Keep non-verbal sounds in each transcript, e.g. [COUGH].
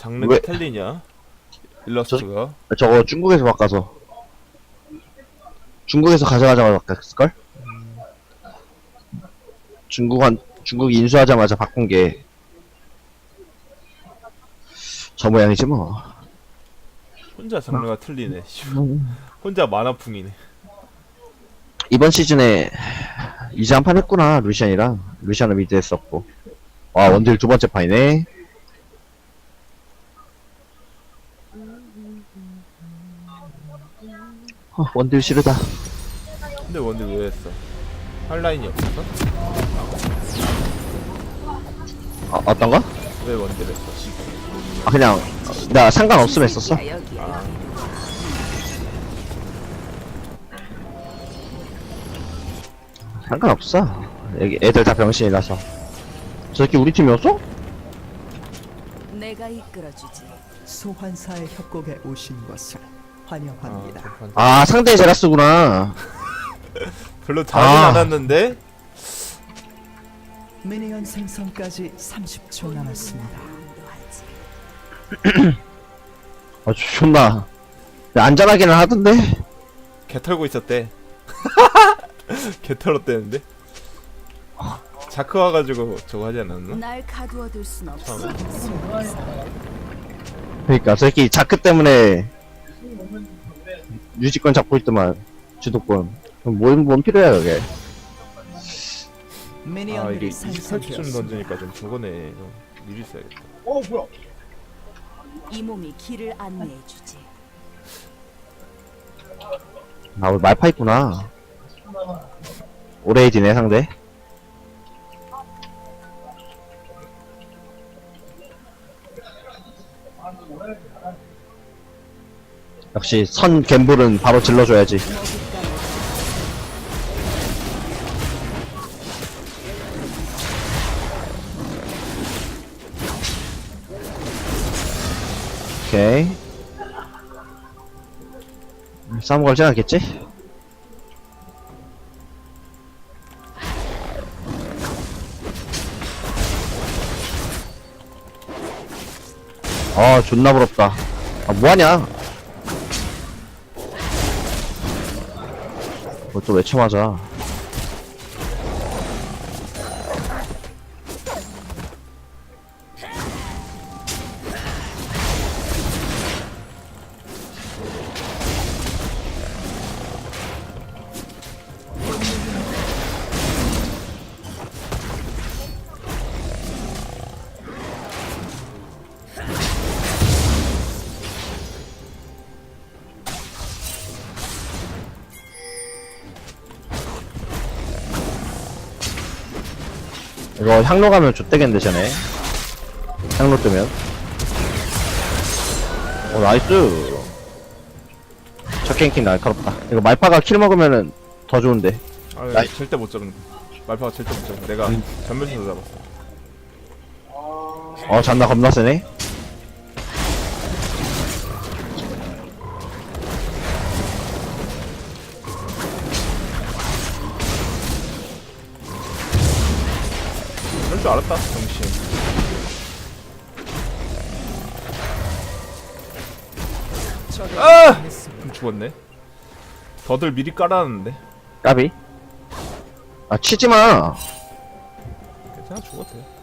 장르가 왜? 틀리냐? 일러스트가 저거 중국에서 바꿔서 중국에서 가져가자마자 바꿨을걸? 중국 한 중국이 인수하자마자 바꾼 게 저 모양이지 뭐. 혼자 장르가 틀리네. 씨. 혼자 만화풍이네. 이번 시즌에 이제 한 판 했구나 루시안이랑 루시안은 미드 했었고 와 원딜 두 번째 판이네 어, 원딜 싫으다 근데 원딜 왜 했어? 할 라인이 없어서? 어, 어떤가? 왜 원딜 했어? 아 그냥 나 상관없으면 했었어 상관없어 여기 애들 다 병신이라서 저 새끼 우리 팀이었어? 내가 이끌어주지. 소환사의 협곡에 오신 것을 환영합니다. 아, 좀아 상대 제라스구나 [LAUGHS] 별로 잘은 아. 않았는데 미니언 생성까지 30초 남았습니다. [CLEARS THROAT] 아 존나 안전하기는 하던데 개 털고 있었대. [LAUGHS] 개 털었대는데. 자크 와가지고 저거 하지 않았나? 날 가두어둘 순 없어. 그러니까 저 새끼 자크 때문에 유지권 잡고 있더만 주도권 그럼 뭔, 뭔 필요야 그게 아 이게 미니언들이 28쯤 생성되었습니다. 던지니까 좀 저거네. 좀 미리 써야겠다. 이 몸이 길을 안내해 주지. 아 우리 말파 있구나 오레이디네 상대 역시 선 갬블은 바로 질러줘야지. 오케이. 싸움 걸진 않겠지? 아 존나 부럽다. 아 뭐하냐 뭐또 외쳐맞아 이거 향로 가면 좆되겠는데 쟤네 향로 뜨면 오 나이스 첫 갱킹 날카롭다 이거 말파가 킬 먹으면은 더 좋은데 아 나이- 절대 못 잡는. 말파가 절대 못 잡는. 내가 음. 전면에서 잡았어. 어 잔나 겁나 세네 줄 알았다. 정신. 아! 죽었네. 더들 미리 깔아놨는데. 까비 아 치지마 괜찮아 죽었대. 어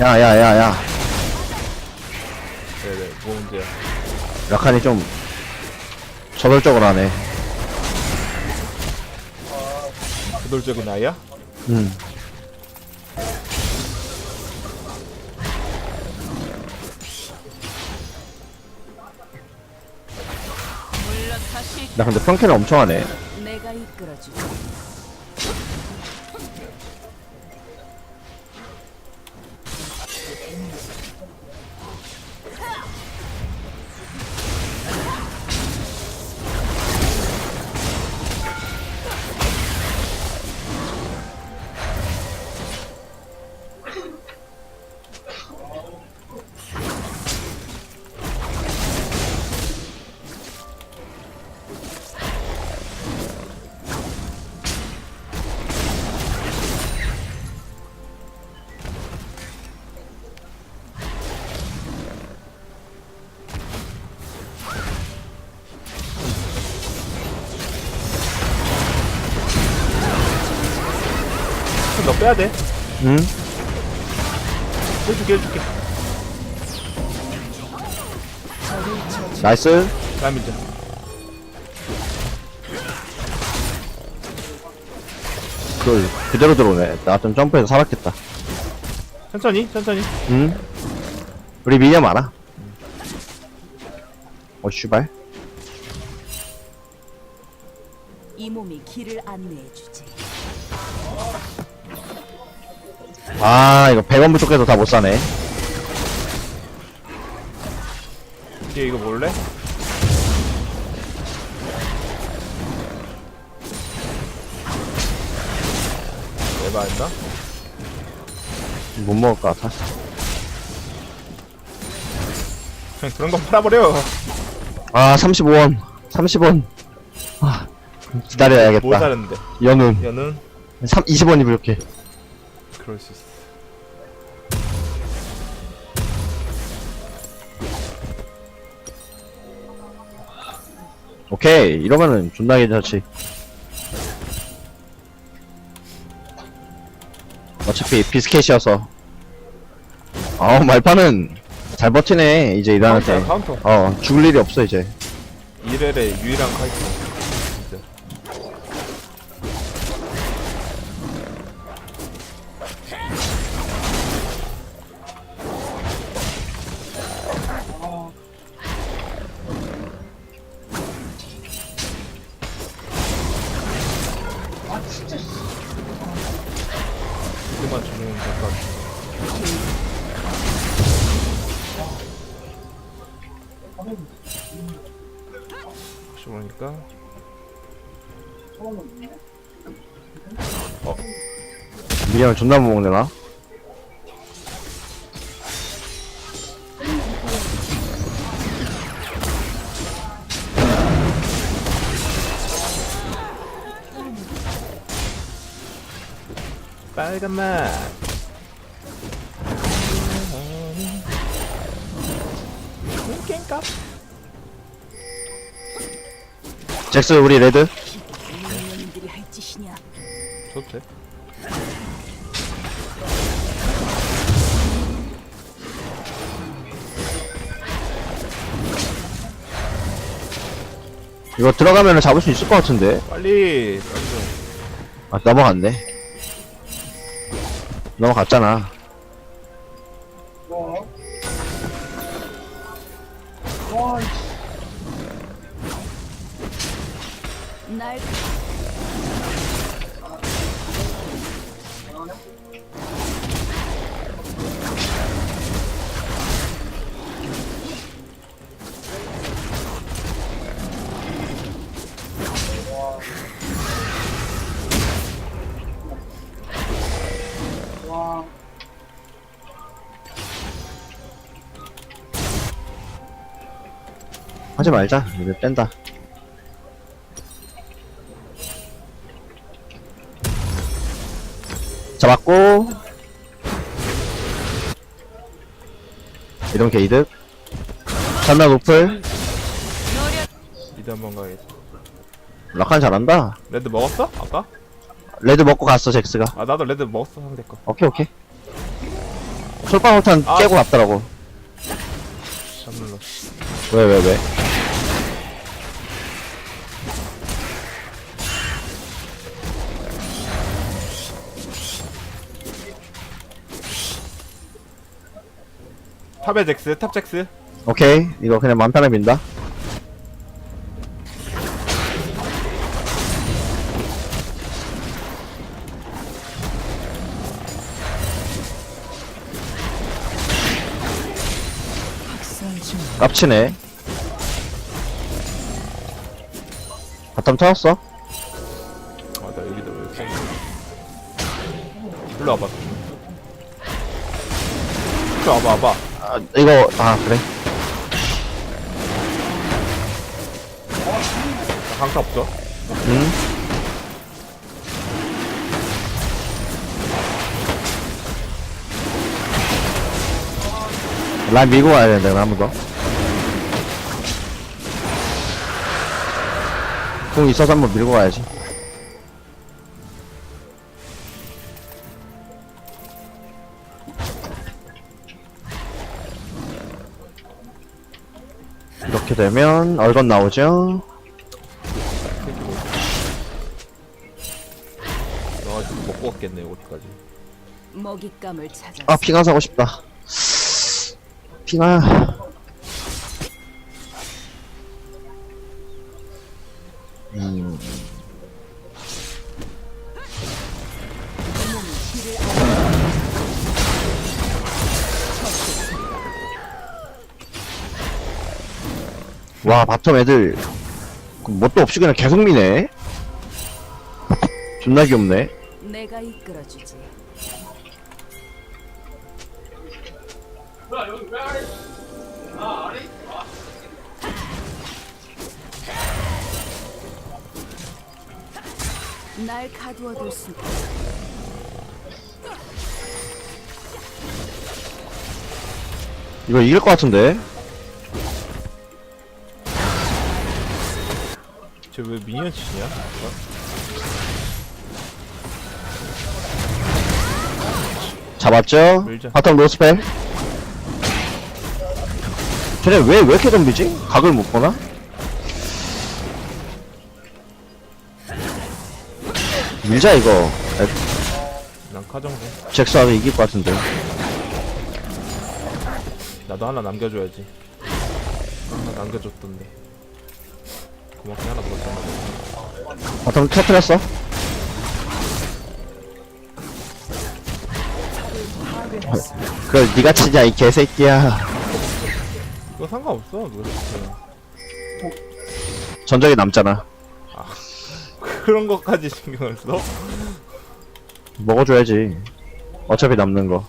야야야야 네네 뭐 문제야? 라칸이 좀 저돌적으로 하네 그돌적인 아이야? 음 나 근데 평캔을 엄청 하네 내가 이끌어주지. 빼야 돼. 응? 해줄게, 해줄게. 나이스. 다음 이제. 그걸 그대로 들어오네. 나 좀 점프해서 살았겠다. 천천히, 천천히. 응? 우리 미니어 많아. 어, 씨발. 이 몸이 길을 안내해 주지. 아, 이거 100원 부족해서 다 못 사네. 뒤에 이거 몰래? 에바 했나? 못 먹을 것 같아. 그냥 그런 거 팔아버려. 아, 35원. 30원. 아, 기다려야겠다. 뭐 사는데? 연운. 연은? 3, 20원이 부족해. 그럴 수 있어. 오케이. 이러면은 존나 괜찮지. 어차피 비스켓이어서. 어, 말파는 잘 버티네. 이제. 카운터, 카운터. 어, 죽을 일이 없어, 이제. 이렐의 유일한 카이트. 이만 주면 같아. 혹시 모르니까 미니언 존나 못 먹네, 나. 빨간 맛. 깽값. 잭스, 우리 레드. 인간들이 할 짓이냐? 줘도 돼? 이거 들어가면은 잡을 수 있을 것 같은데. 빨리. 빨리. 아, 넘어갔네. 넘어갔잖아. 날 하지 말자. 이제 뺀다. 잡았고. 이런 게 이득. 전나 노플. 미드 한번 가야겠다. 라칸 잘한다. 레드 먹었어? 아까? 레드 먹고 갔어, 잭스가. 아 나도 레드 먹었어 상대 거. 오케이, 오케이. 솔방울탄 아. 깨고 갔더라고. 왜, 왜, 왜? 탑에 잭스, 탑 잭스. 오케이. 이거 그냥 만탄에 민다. 깝치네. 바텀 터졌어? 아 나 여기다 왜 이렇게. 일로 와봐. 일로 와봐, 와봐. 아, 이거, 아, 그래. 나 강타 없어. 응? 라인 밀고 가야 된다, 한번 더. 공 있어서 한번 밀고 가야지. 되면 얼건 나오죠 지금 먹고 갔겠네 어디까지. 먹잇감을 찾아. 아 핑하 사고 싶다 핑하 음 와 바텀 애들. 그 뭣도 없이 그냥 계속 미네. [LAUGHS] 존나 귀엽네. 내가 이끌어주지. 날 가두어둘 수 이거 이길 것 같은데 쟤왜 미니언 치냐? 잡았죠 밀자. 바텀 로스펠 쟤네 왜, 왜 이렇게 덤비지? 각을 못 보나? 밀자 이거 에, 난 카정도. 잭스 하면 이길 것 같은데 나도 하나 남겨줘야지. 하나 남겨줬던데. 고맙게 하나 먹었잖아. 바텀 터트렸어 그걸 니가 치냐 이 개새끼야 그거 상관없어. 누가 치면. 전적이 남잖아 [LAUGHS] 그런 것까지 신경을 써? 먹어줘야지 어차피 남는 거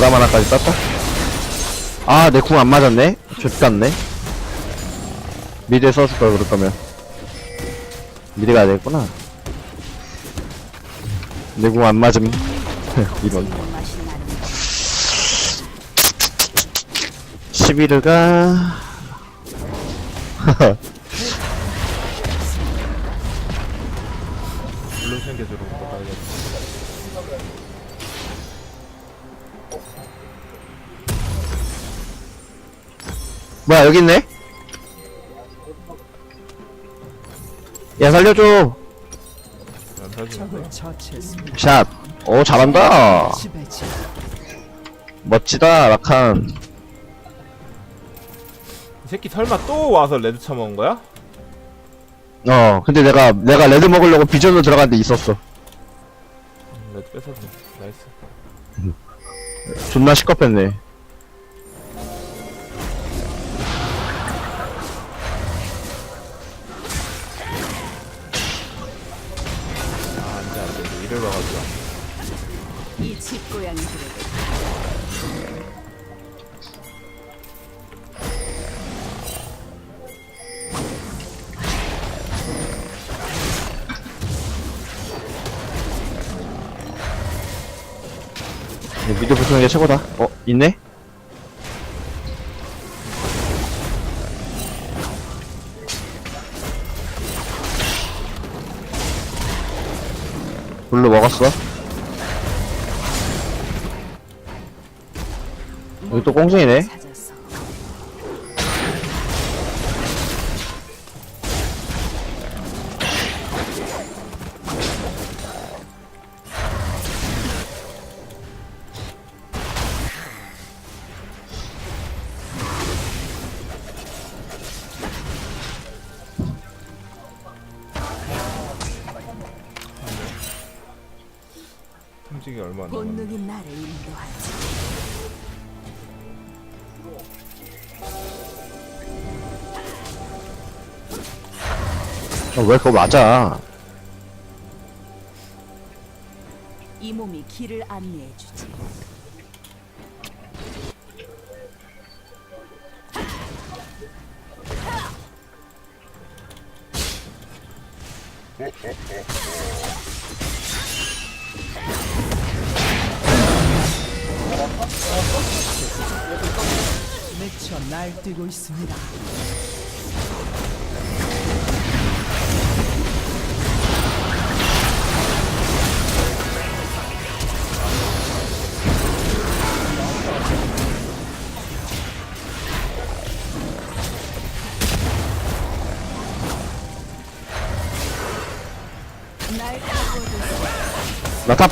드라마 하나까지 땄다? 아 내 궁 안 맞았네? 좋같네? 미드에 써줄 걸 그럴 거면. 미드 가야 되겠구나. 내 궁 안 맞음. 나는 11가? 물론 챙겨주러 뭐 가야겠다. 뭐야 여기 있네 야 살려줘 안 사주는데. 적을 처치했습니다. 샷. 오, 잘한다. 지배지. 멋지다, 라칸. 이 새끼 설마 또 와서 레드 처먹은 거야? 어, 근데 내가, 내가 레드 먹으려고 비전으로 들어갔는데 있었어. 음, 레드 뺏어서. 나이스. 존나 시겁했네. 가가지고. 이 집고양이들에게 미드 붙는 게 최고다. 어, 있네? 얼마 안 남았네. 본능이 나를 인도하지. 어, 왜 그거 맞아? 이 몸이 길을 안내해 주지. 미쳐 날뛰고 있습니다. 탑?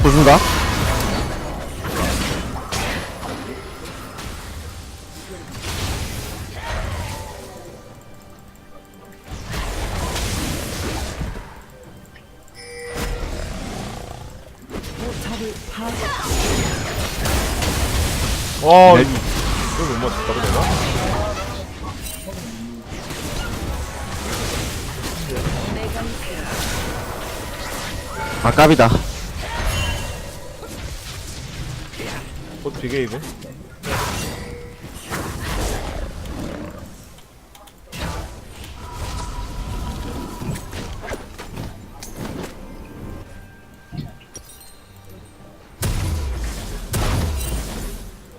포탑을 파괴. 와 네. 이거 못 맞췄다고 내가? 아, 깝이다. 곧 비게이브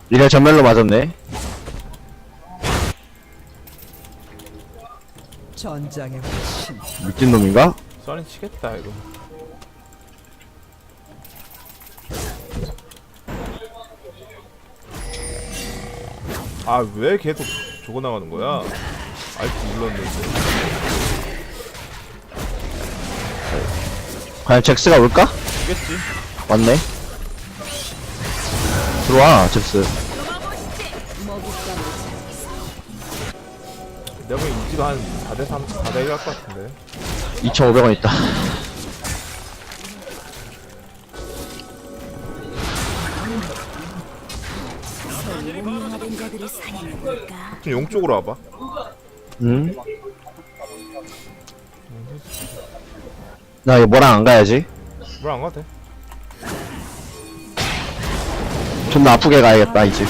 이래 전멸로 맞았네. 전장의 화신. 미친 놈인가? 써니 치겠다 이거 아 왜 계속 저거 나가는 거야? 알트 눌렀는데 과연 잭스가 올까? 치겠지? 왔네. 들어와, 잭스. 내가 보기엔 이지가 한 4대3, 4대1 할 것 같은데 2,500원 있다. 운명화된 자들을 사냥해볼까? 좀용 쪽으로 와봐 응? 나 이거 뭐랑 안 가야지? 뭘안 가도 돼 존나 아프게 가야겠다, 이제.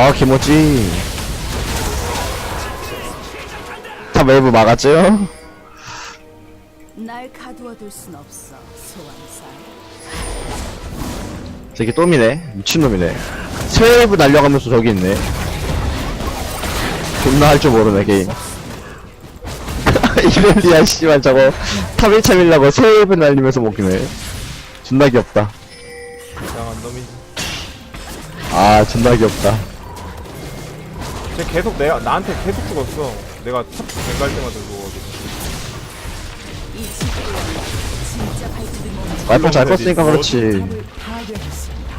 아, 김오지. 탑 웨이브 막았죠? 날 가두어둘 순 없어, 소환사. 저기 또미네. 미친놈이네. 세이브 날려가면서 저기 있네. 존나 할 줄 모르네 게임. [LAUGHS] 이럴리야 씨발 저거. 탑 1차 밀라고 세이브 날리면서 먹기네. 존나 귀엽다. 이상한 놈이지 아 존나 귀엽다 쟤 계속 내가 나한테 계속 죽었어. 내가 탑 뱅갈 때마다 죽어가지고. 이 직고양이 진짜 발톱이 와이프 잘 껐으니까 그렇지. 파괴했습니다.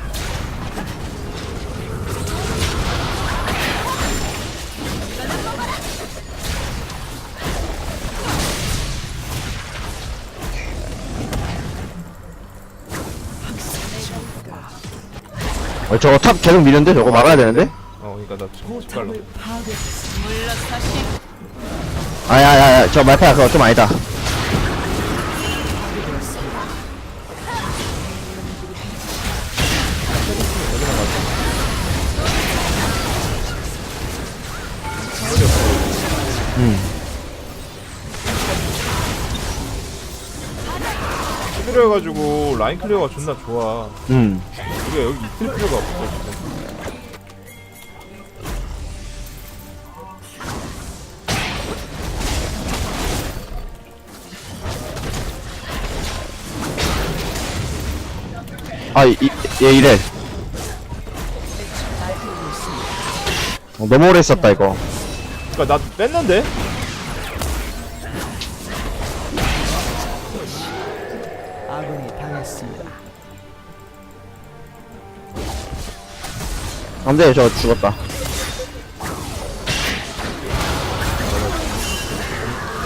어, 저거 탑 계속 미는데? 저거 막아야 되는데 어 그니까 나 지금 집 갈라 포탑을 파괴했습니다. 아야야야 저 말파야 그거 좀 아니다. 시드로 해가지고 라인 클리어가 존나 좋아. 음. 우리가 여기 있을 필요가 없어 진짜 아, 이, 얘 이래. 어, 너무 오래 했었다, 이거. 그니까 나 뺐는데? 아군이 당했습니다. 안 돼, 저 죽었다.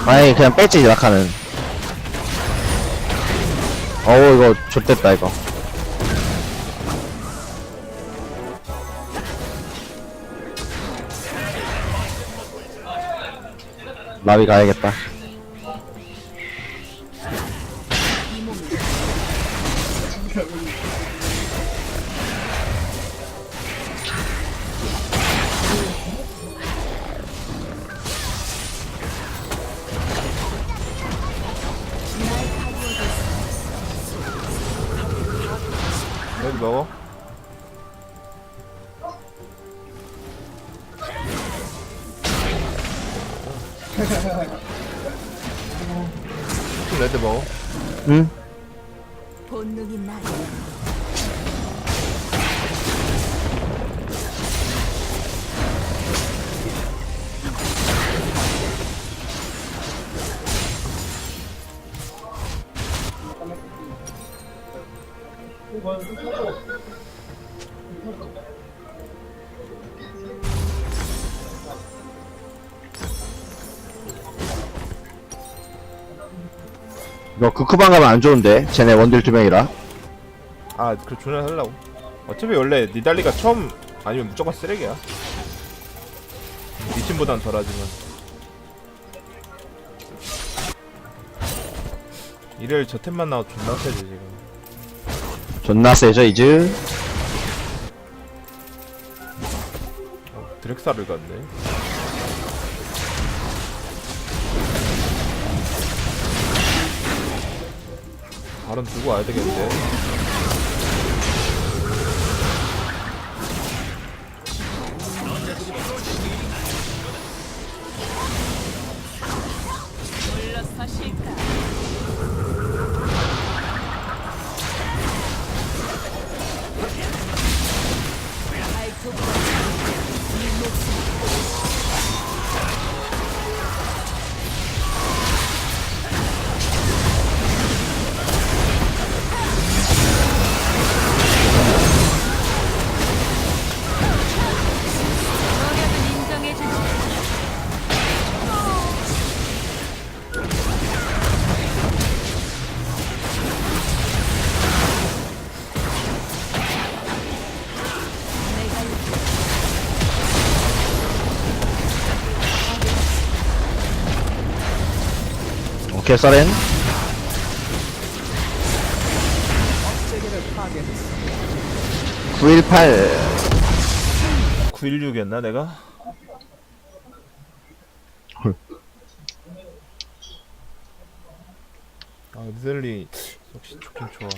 아니, 그냥 뺐지, 낙하는. 어우, 이거, 좆됐다, 이거. 라비 가야겠다. 너 극크방 가면 안 좋은데 쟤네 원딜 두 명이라 아, 그 존을 하려고. 어차피 원래 니달리가 처음 아니면 무조건 쓰레기야. 니 팀보단 덜하지만. 이를 저 템만 나와 존나 세지 지금. 존나 세죠 이즈 어, 드렉사를 갔네. 발은 두고 와야 되겠는데. 물러서실까? 세계를 파괴했습니다. 918 916이었나 내가? 아 니달리 역시 좋긴 좋아.